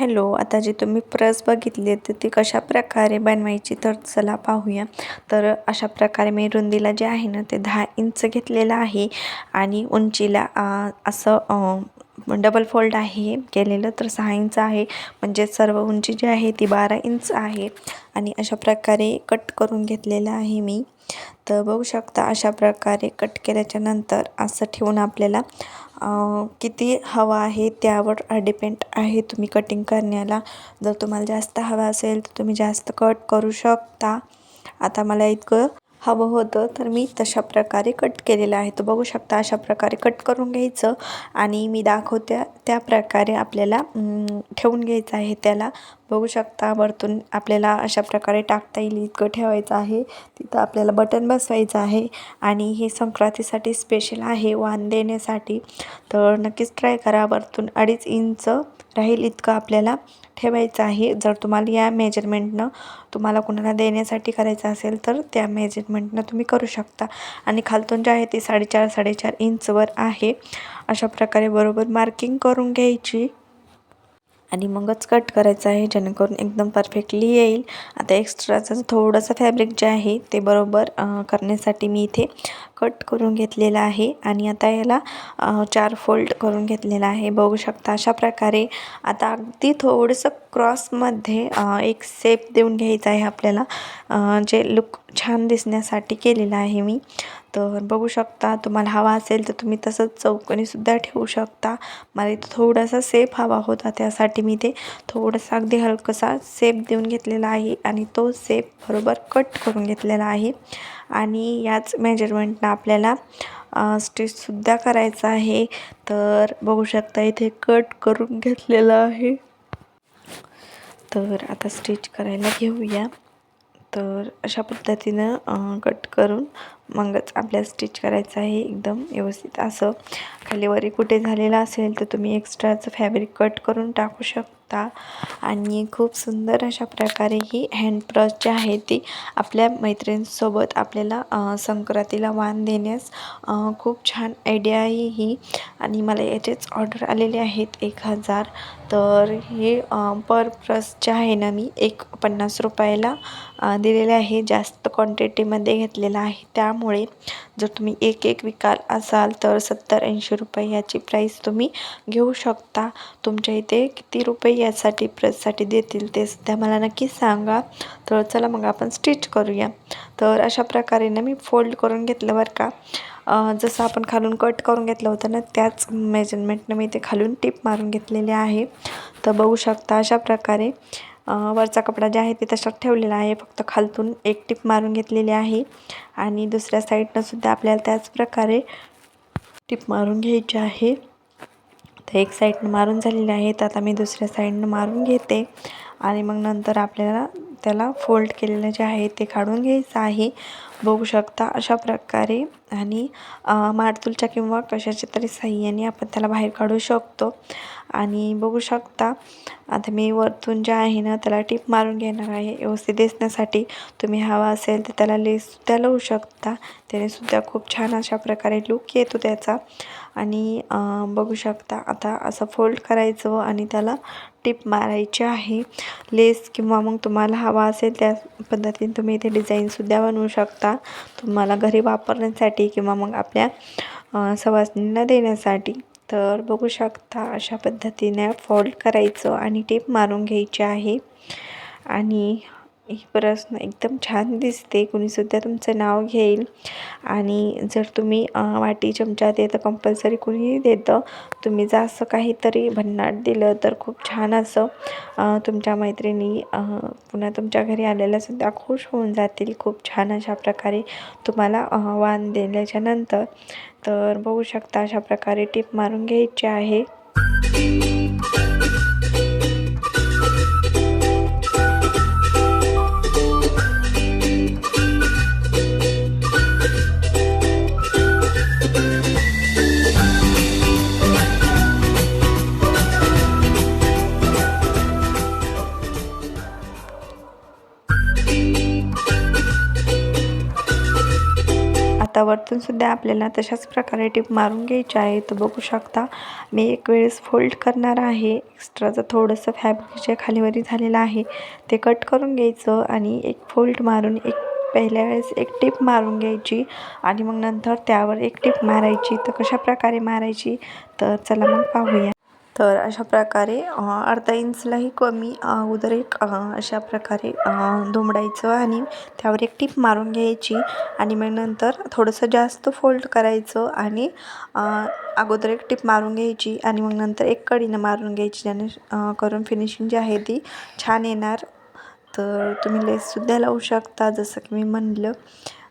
Hello आता जी तुम्ही प्रस बघितली तर ती कशा प्रकारे बनवायची तर चला पाहूया. तर अशा प्रकारे मी रुंदीला जे आहे ना ते दहा इंच घेतलेलं आहे आणि उंचीला असं डबल फोल्ड आहे केलेलं तर सहा इंच आहे. म्हणजे सर्व उंची जी आहे ती बारा इंच आहे आणि अशा प्रकारे कट करून घेतलेलं आहे मी. तर बघू शकता अशा प्रकारे कट केल्याच्यानंतर असं ठेवून आपल्याला किती हवा आहे त्यावर डिपेंड आहे तुम्ही कटिंग करण्याला. जर तुम्हाला जास्त हवा असेल तर तुम्ही जास्त कट करू शकता. आता मला इतकं हवं होतं तर मी तशा प्रकारे कट केलेलं आहे. तर बघू शकता अशा प्रकारे कट करून घ्यायचं. आणि मी दाखवत्या त्या प्रकारे आपल्याला ठेवून घ्यायचं आहे त्याला. बघू शकता वरतून आपल्याला अशा प्रकारे टाकता येईल इतकं ठेवायचं आहे. तिथं आपल्याला बटन बसवायचं आहे आणि हे संक्रांतीसाठी स्पेशल आहे वाण देण्यासाठी. तर नक्कीच ट्राय करा वरतून अडीच इंच राहील इतकं आपल्याला ठेवायचं आहे. जर तुम्हाला या मेजरमेंटनं तुम्हाला कुणाला देण्यासाठी करायचं असेल तर त्या मेजरमेंटनं तुम्ही करू शकता. आणि खालतून जे आहे ते साडेचार साडेचार इंचवर आहे. अशा प्रकारे बरोबर मार्किंग करून घ्यायची. आणि मगच कट करायचं आहे जेणेकरून एकदम परफेक्टली येईल. आता एक्स्ट्राचं थोडंसं फॅब्रिक जे आहे ते बरोबर करण्यासाठी मी इथे कट करून घेतलेलं आहे आणि आता याला चार फोल्ड करून घेतलेला आहे. बघू शकता अशा प्रकारे आता अगदी थोडंसं क्रॉसमध्ये एक सेप देऊन घ्यायचं आहे आपल्याला. जे लुक छान दिसण्यासाठी केलेलं आहे मी. तर बघू शकता तुम्हाला हवा असेल तर तुम्ही तसंच चौकणीसुद्धा ठेवू शकता. मला इथं थोडासा सेप हवा होता त्यासाठी मी ते थोडासा अगदी हलकसा सेप देऊन घेतलेला आहे आणि तो सेप बरोबर कट करून घेतलेला आहे. आणि याच मेजरमेंटनं आपल्याला स्टिचसुद्धा करायचं आहे. तर बघू शकता इथे कट करून घेतलेलं आहे. तर आता स्टिच करायला घेऊया. तर अशा पद्धतीनं कट करून मगच आपल्याला स्टिच करायचं आहे एकदम व्यवस्थित. असं खालीवरी कुठे झालेलं असेल तर तुम्ही एक्स्ट्राचं फॅब्रिक कट करून टाकू शकता. आणि खूप सुंदर अशा प्रकारे ही हँड ब्रश जी आहे ती आपल्या मैत्रिणींसोबत आपल्याला संक्रांतीला वाण देण्यास खूप छान आयडिया आहे ही आणि मला याचेच ऑर्डर आलेले आहेत एक हजार. तर हे पर ब्रश जे आहे ना मी एक पन्नास रुपयाला दिलेले आहे. जास्त क्वांटिटीमध्ये घेतलेला आहे. त्यामुळे जर तुम्ही एक एक विकाल असाल तर सत्तर ऐंशी रुपये याची प्राईस तुम्ही घेऊ शकता. तुमच्या इथे किती रुपये यासाठी प्रेससाठी देतील ते सुद्धा मला नक्की सांगा. तर चला मग आपण स्टिच करूया. तर अशा प्रकारे ना मी फोल्ड करून घेतलं बरं का. जसं आपण खालून कट करून घेतलं होतं ना त्याच मेजरमेंटनं मी ते खालून टिप मारून घेतलेले आहे. तर बघू शकता अशा प्रकारे वरचा कपडा जे आहे ते तशात ठेवलेला आहे. फक्त खालतून एक टिप मारून घेतलेली आहे. आणि दुसऱ्या साईडनं सुद्धा आपल्याला त्याच प्रकारे टिप मारून घ्यायची आहे. तर एक साईडनं मारून झालेली आहे. तर आता मी दुसऱ्या साईडनं मारून घेते. आणि मग नंतर आपल्याला त्याला फोल्ड केलेलं जे आहे ते काढून घ्यायचं आहे. बघू शकता अशा प्रकारे. आणि मारतुलच्या किंवा कशाच्या तरी साह्याने आपण त्याला बाहेर काढू शकतो. आणि बघू शकता आता मी वरतून जे आहे ना त्याला टीप मारून घेणार आहे. व्यवस्थित दिसण्यासाठी तुम्ही हवा असेल तर त्याला लेससुद्धा लावू शकता. त्यानेसुद्धा खूप छान अशा प्रकारे लुक येतो त्याचा. आणि बघू शकता आता असं फोल्ड करायचं आणि त्याला टिप मारायची आहे. लेस किंवा मग तुम्हाला हवा असेल त्या पद्धतीने तुम्ही इथे डिझाईनसुद्धा बनवू शकता. तुम्हाला घरी वापरण्यासाठी किंवा मग आपल्या सवासणींना देण्यासाठी. तर बघू शकता अशा पद्धतीने फोल्ड करायचं आणि टेप मारून घ्यायची आहे. आणि ही प्रश्न एकदम छान दिसते. कुणीसुद्धा तुमचं नाव घेईल. आणि जर तुम्ही वाटी चमचा देतं कंपल्सरी कुणीही देतं तुम्ही जर असं काहीतरी भन्नाट दिलं तर खूप छान असं तुमच्या मैत्रिणी पुन्हा तुमच्या घरी आलेल्यासुद्धा खुश होऊन जातील. खूप छान अशा प्रकारे तुम्हाला वाण दिल्याच्या नंतर तर बघू शकता अशा प्रकारे टिप मारून घ्यायची आहे. हातावरतून सुद्धा आपल्याला तशाच प्रकारे टिप मारून घ्यायची आहे. तर बघू शकता मी एक वेळेस फोल्ड करणार आहे. एक्स्ट्राचं थोडंसं फॅब्रिक जे खालीवरी झालेलं आहे ते कट करून घ्यायचं आणि एक फोल्ड मारून एक पहिल्या वेळेस एक टिप मारून घ्यायची आणि मग नंतर त्यावर एक टिप मारायची. तर कशा प्रकारे मारायची? तर चला मग पाहूया. तर अशा प्रकारे अर्धा इंचलाही कमी अगोदर एक अशा प्रकारे दुमडायचं आणि त्यावर एक टीप मारून घ्यायची आणि मग नंतर थोडंसं जास्त फोल्ड करायचं आणि अगोदर एक टीप मारून घ्यायची आणि मग नंतर एक कडीनं मारून घ्यायची ज्याने करून फिनिशिंग जी आहे ती छान येणार. तर तुम्ही लेससुद्धा लावू शकता जसं की मी म्हणलं.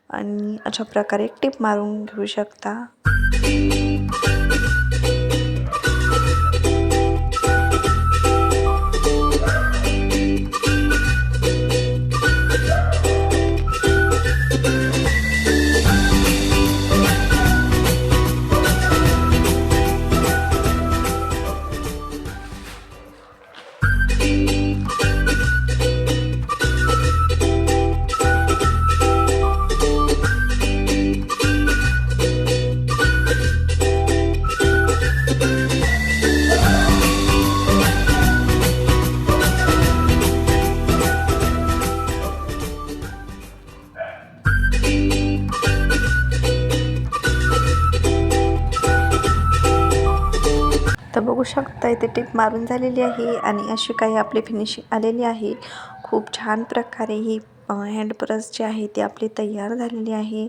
आणि अशा प्रकारे एक टीप मारून घेऊ शकता. बघू शकता इथे टिप मारून झालेली आहे आणि अशी काही आपली फिनिशिंग आलेली आहे. खूप छान प्रकारे ही हँड ब्रश जी आहे ती आपली तयार झालेली आहे.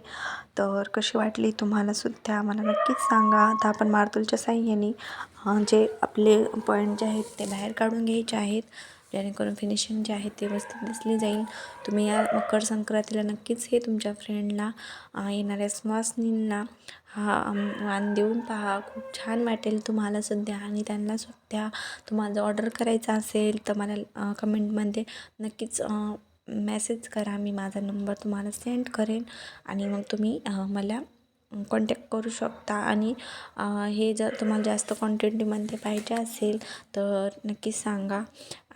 तर कशी वाटली तुम्हाला सुद्धा मला नक्कीच सांगा. आता आपण मार्तुलच्या साह्याने जे आपले पॉईंट जे आहेत ते बाहेर काढून घ्यायचे आहेत. जेणेकरून फिनिशिंग जे आहे ते व्यवस्थित दिसली जाईल. तुम्ही या मकर संक्रांतीला नक्कीच हे तुमच्या फ्रेंडला येणाऱ्या सुवासिनींना हा वाण देऊन पहा. खूप छान वाटेल तुम्हाला सध्या आणि त्यांना सुद्धा तुम्हाला जर ऑर्डर करायचा असेल तर मला कमेंटमध्ये नक्कीच मेसेज करा. मी माझा नंबर तुम्हाला सेंड करेन आणि मग तुम्ही मला कॉन्टॅक्ट करू शकता. आणि हे जर तुम्हाला जास्त क्वांटिटीमध्ये पाहिजे असेल तर नक्कीच सांगा.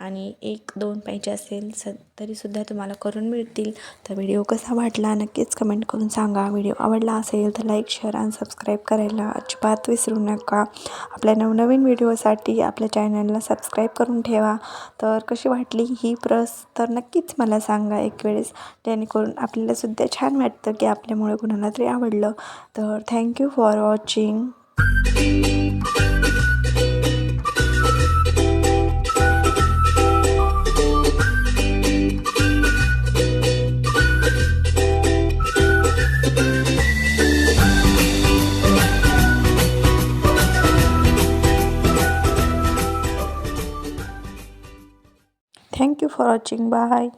आणि एक दोन पाहिजे असेल स तरीसुद्धा तुम्हाला करून मिळतील. तर व्हिडिओ कसा वाटला नक्कीच कमेंट करून सांगा. व्हिडिओ आवडला असेल तर लाईक शेअर आणि सबस्क्राईब करायला अजिबात विसरू नका. आपल्या नवनवीन व्हिडिओसाठी आपल्या चॅनलला सबस्क्राईब करून ठेवा. तर कशी वाटली ही प्रस तर नक्कीच मला सांगा एक वेळेस. जेणेकरून आपल्यालासुद्धा छान वाटतं की आपल्यामुळे कुणाला तरी आवडलं. तर thank you for watching for watching. Bye.